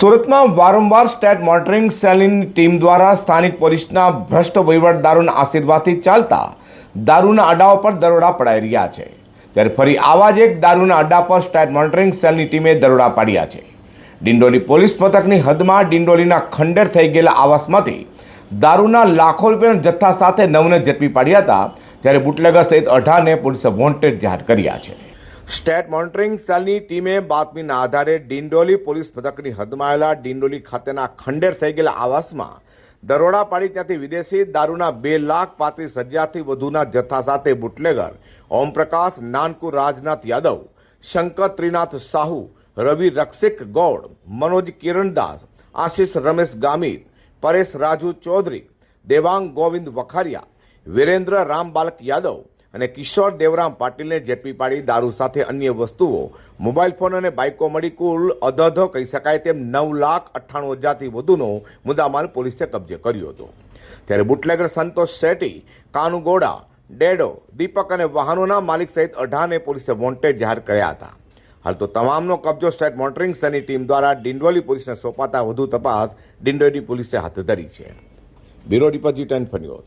સુરતમાં વારંવાર state monitoring સેલની ટીમ દ્વારા સ્થાનિક પોલીસના ભ્રષ્ટ વહીવટદારોના આશીર્વાદથી ચાલતા દારૂના અડાઓ પર દરોડા પડાઈ રહ્યા છે. ત્યારે ફરી આવા જ એક દારૂના અડા પર સ્ટેટ મોનિટરિંગ સેલની ટીમે દરોડા પાડ્યા છે. ડિંડોલી પોલીસ મથકની હદમાં ડિંડોલીના ખંડેર થઈ ગયેલા આવાસમાંથી દારૂના લાખો રૂપિયાના જથ્થા સાથે નવને ઝડપી પાડ્યા હતા, જ્યારે બુટલેગર સહિત અઢારને પોલીસે વોન્ટેડ જાહેર કર્યા છે. સ્ટેટ મોનિટરિંગ સેલની ટીમે બાતમીના આધારે ડિંડોલી પોલીસ મથકની હદમાં આવેલા ડિંડોલી ખાતેના ખંડેર થઈ ગયેલા આવાસમાં દરોડા પાડી ત્યાંથી વિદેશી દારૂના બે લાખ પાંત્રીસ હજારથી વધુના જથ્થા સાથે બુટલેગર, ઓમપ્રકાશ નાનકુ રાજનાથ યાદવ, શંકર ત્રિનાથ સાહુ, રવિ રક્ષિક ગૌડ, મનોજ કિરણદાસ, આશિષ રમેશ ગામિત, પરેશ રાજુ ચૌધરી, દેવાંગ ગોવિંદ વખારિયા, વિરેન્દ્ર રામબાલક યાદવ અને કિશોર દેવરામ પાટીલને ઝડપી પાડી દારૂ સાથે અન્ય વસ્તુઓ. મોબાઈલ ફોન અને બાઇકો મળી કુલ અધધો કહી શકાય તેમ નવ લાખ અઠ્ઠાણું હજારથી વધુનો મુદ્દામાલ પોલીસે કબજે કર્યો હતો. ત્યારે બુટલેગર સંતોષ શેટ્ટી, કાનુ ગોડા, ડેડો, દીપક અને વાહનોના માલિક સહિત અઢારને પોલીસે વોન્ટેડ જાહેર કર્યા હતા. હાલ તો તમામનો કબજો સ્ટેટ મોનિટરિંગ સેલની ટીમ દ્વારા ડિંડોલી પોલીસને સોંપાતા વધુ તપાસ ડિંડોલી પોલીસે હાથ ધરી છે. Bureau report ten ફન્યોર